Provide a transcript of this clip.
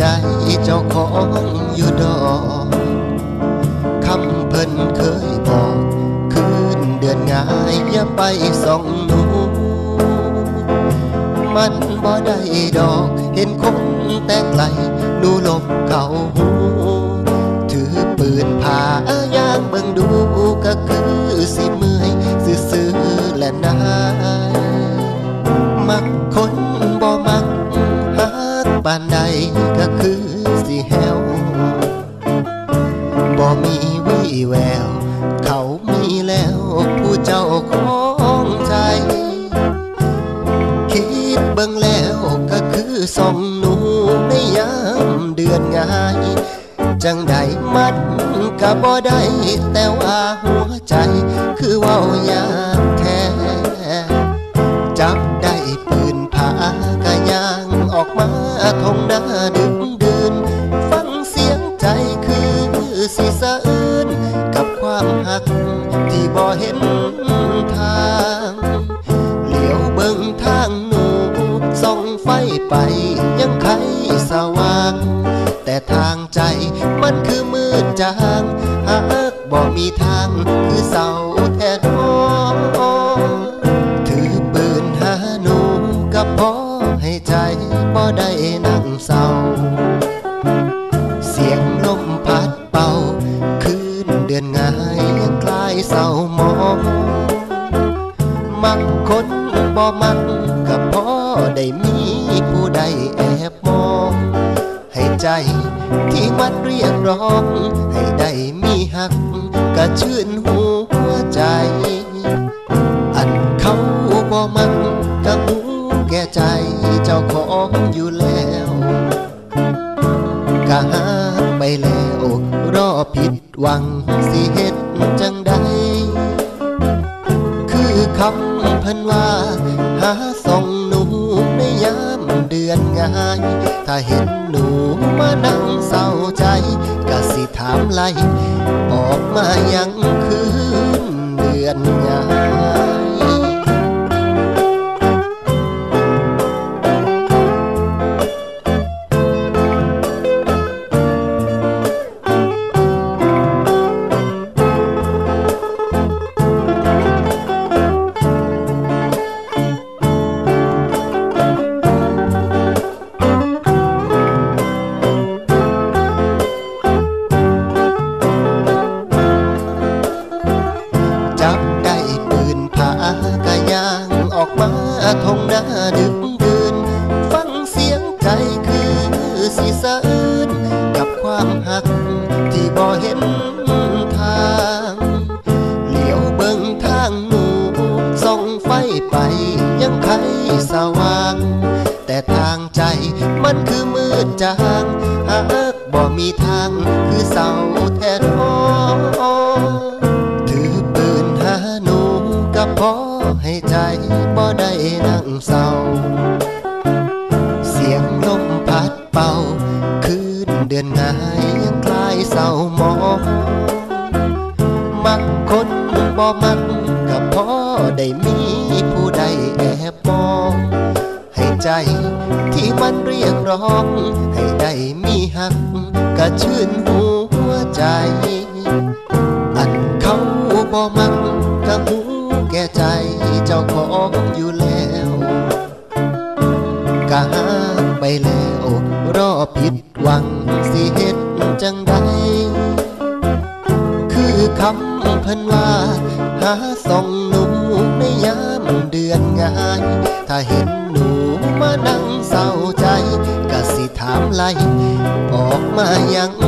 จเจ้าของอยู่ดอกคำเพิ่นเคยบอกคืนเดือนงายอย่าไปส่องหนูมันบ่ได้ดอกเห็นคนแต่ไกลหนูหลบเขาหูถือปืนผ่าย่างเบิ่งดูก็คือสิเมื่อยซื่อๆและนายมักคนบ่มักฮักปานใด ก็คือสิแฮวบ่มีวี่แวว เขามีแล้วผู้เจ้าของใจ คิดเบิ่งแล้วก็คือส่องหนูในยามเดือนง่าย จังใดมันก็บ่ได้แต่ว่าหัวใจ คือเว้ายากแค่จับได้ปืนผากะยางออกมาทงหน้าดึก ก ที่บ่เห็นทางเหลียวเบิ่งทางหนูส่องไฟไปยังไขสว่าง แต่ทางใจมันคือมืดจางหากบ่มีทางคือเศร้าแท้นอถือปืนหาหนูก็พอให้ใจบ่ได้นั่งเศร้า บ่มักก็พอได้มีผู้ใดแอบมอง ให้ใจที่มันเรียกร้อง ให้ได้มีหักก็ชื่นหัวใจ อันเขาบ่มักก็หูแก่ใจเจ้าของอยู่แล้วก็หาไปแล้วรอผิดหวังสิเฮ็ดจังใด คำเพันว่า หาส่องหนูในยามเดือนง่าย ถ้าเห็นหนูมานั่งเศร้าใจก็สิถามไล่ออกมายังคือางหนูส่องไฟไปยังไขสว่าง แต่ทางใจมันคือมืดจางหากบ่มีทางคือเศร้าแท้ทอถือปืนหาหนูก็พอให้ใจบ่ได้นั่งเศร้าเสียงลมพัดเป่าคืนเดือนงายยังคลายเศร้าหมองมักคนบ่มัก ก็พอได้มีผู้ใดแอบมอง ให้ใจที่มันเรียกร้อง ให้ได้มีหักก็ชื่นหัวใจ อันเขาบ่มักก็หูแก่ใจเจ้าของอยู่แล้วก็หาไปแล้วรอผิดหวังสิเฮ็ดจังใดคือคำพิ่นว่า หาส่องหนูในยามเดือนง่าย ถ้าเห็นหนูมานั่งเศร้าใจก็สิถามไล่ออกมายัง